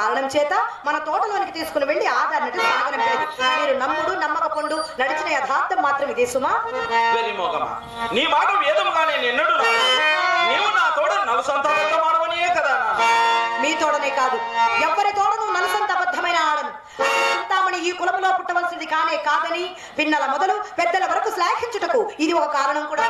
కారణం చేత మన తోటలోనికి తీసుకుని వెళ్ళి ఆధారనట్టు సాగనంపేది మీరు నమ్ముడు నమ్మకపోండు నడిచిన యథార్థం మాత్రం ఇదే సుమా. నీ మాట వేదముగానే నిన్నడు నీవు నా తోడ నలుసంతానంత మాడవనియే కదా నా. మీ తోడనే కాదు ఎవ్వరి తోడను నలసంత అబద్ధమైన ఆడను. చింతామణి ఈ కులములో పుట్టవలసింది కానే కాదని పిన్నల మొదలు పెద్దల వరకు శ్లాఘించుటకు ఇది ఒక కారణం కూడా.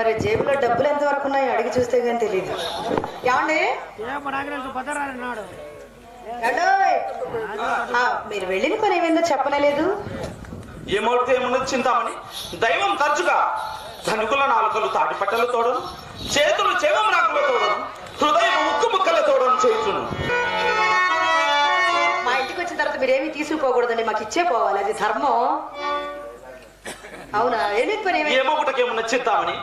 మరి జేబులో డబ్బులు ఎంత వరకు ఉన్నాయో అడిగి చూస్తే కానీ తెలియదు ఏమండి? మీరు వెళ్ళిన పని ఏమైందో చెప్పనలేదు. ఏమవుతే ఏమన్నది చింతామణి? దైవం తరచుగా ధనుకుల నాలుకలు తాటిపట్టల తోడను చేతులు చెవం నాకుల తోడను హృదయం ముక్కు ముక్కల తోడను చేయుచును. మా ఇంటికి వచ్చిన తర్వాత మీరేమీ తీసుకుపోకూడదండి మాకు ఇచ్చే పోవాలి అది ధర్మం. అవునా? పని ఏమైంది ఏమొకటకేమన్న చింతామణి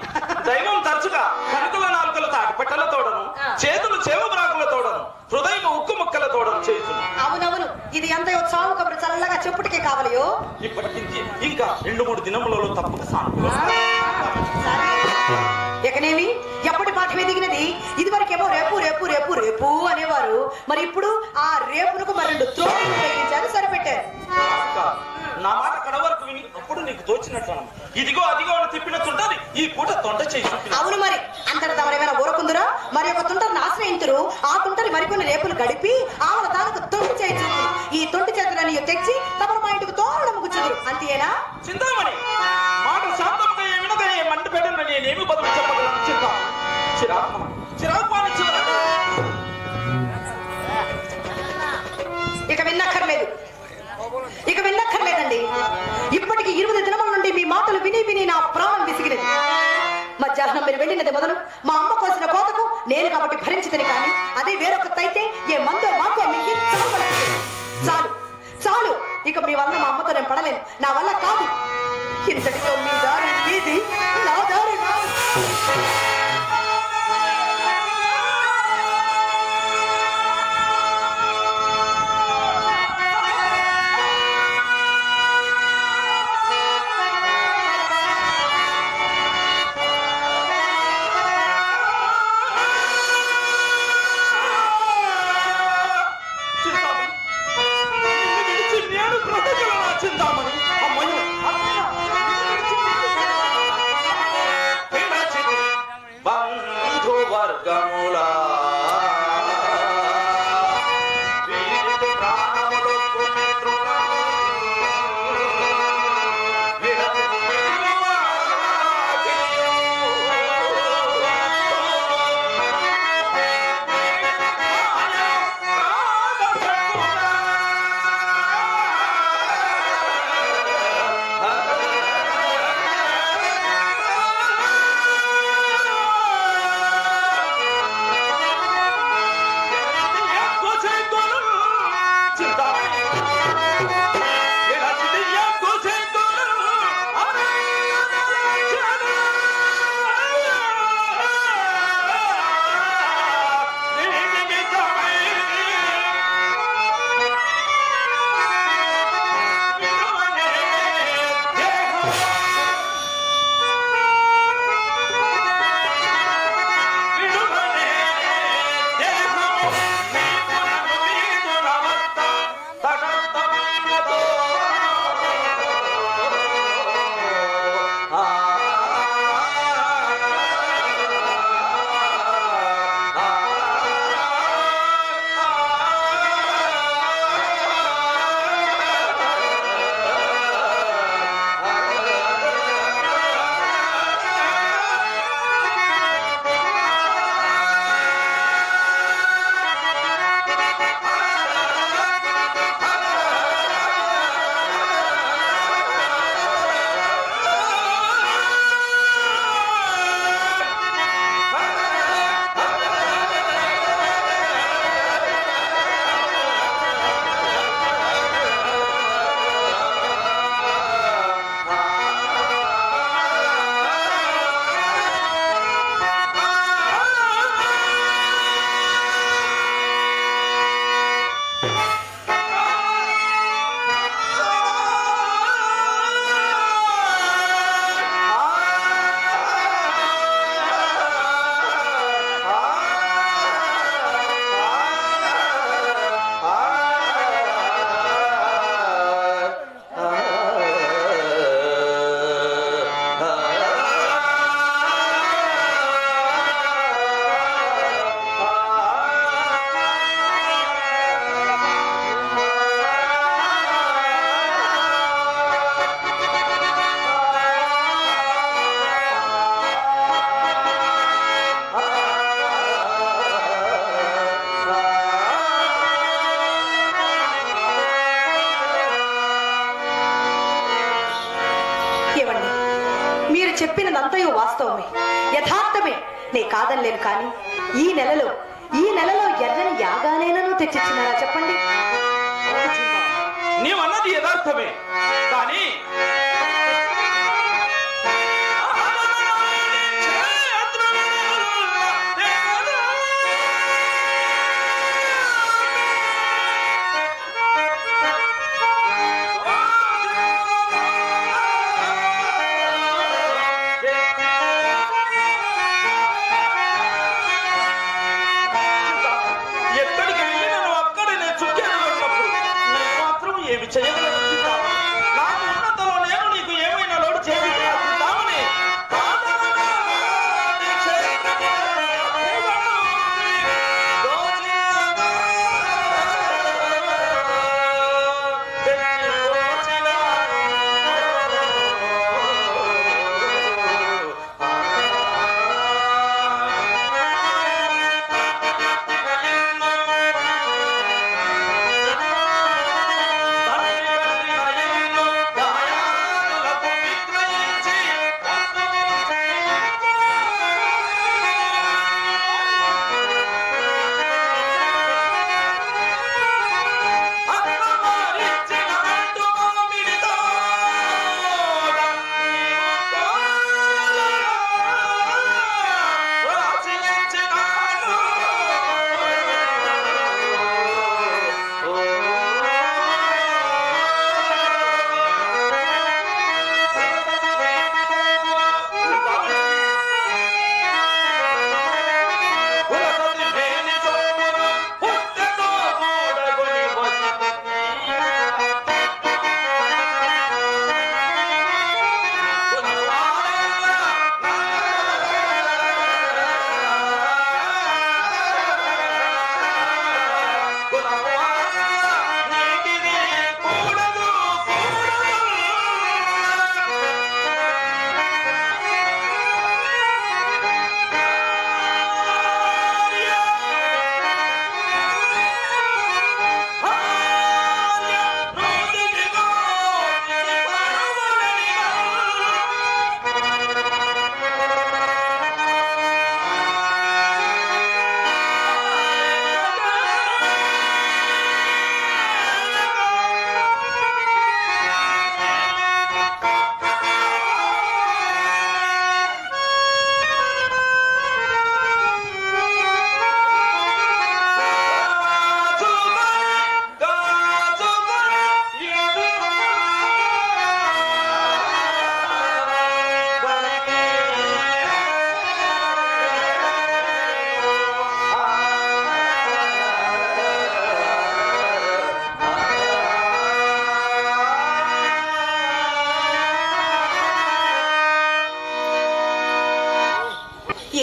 దైవం తరచుగా ధనుకుల నాలుకలు తాటిపట్టల తోడను చేతులు చెవం నాకుల తోడను హృదయం ఉక్కు ముక్కల తోడను చేయుచును. అవునవును. ఇది ఎంత ఉత్సాహం కబురు చల్లగా చెప్పుటికే కావాలయో? ఇప్పటికి ఇంకా రెండు మూడు దినములలో తప్పక సానుకూల సరే. ఇకనేమి ఎప్పటి పాఠం ఎదిగినది ఇది వరకేమో రేపు రేపు రేపు రేపు అనేవారు. మరి ఇప్పుడు ఆ రేపునకు మరి రెండు తగ్గించారు సరిపెట్టారు. నా మాట కడ వరకు విని అప్పుడు నీకు తోచినట్లు ఇదిగో అదిగో అని తిప్పినట్టుంటది ఈ పూట తొంట చేసి అవును మరి. అంతట తమరేమైనా ఊరకుందురా? మరి ఒక తుంటను ఆశ్రయింతురు ఆ తుంటని మరికొన్ని రేపులు గడిపి ఆమె తానుకు తొంటి చేయించింది ఈ తొంటి చేతులని తెచ్చి మధ్యాహ్నం మొదలు మా అమ్మ కోసిన కోతకు నేను కాబట్టి భరించదని కానీ అదే వేరొక అయితే ఏ మందో మాకు అమ్మికి చాలు చాలు. ఇక మీ వల్ల మా అమ్మతో నేను పడలేను. నా వల్ల కాదు. ఇంతటితో మీ దారి ఏది చెప్పినదంతయు వాస్తవమే. యథార్థమే. నే కాదనలేను కానీ ఈ నెలలో ఈ నెలలో ఎర్రని యాగాలేనను తెచ్చిచ్చినారా చెప్పండి? నీవన్నది యథార్థమే. కానీ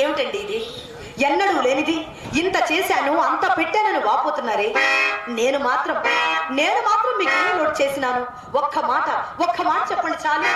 ఏమిటండి ఇది? ఎన్నడూ లేనిది. ఇంత చేశాను అంత పెట్టానని వాపోతున్నారే. నేను మాత్రం నేను మాత్రం మీకు నోట్ చేసినాను? ఒక్క మాట ఒక్క మాట చెప్పండి చాలు.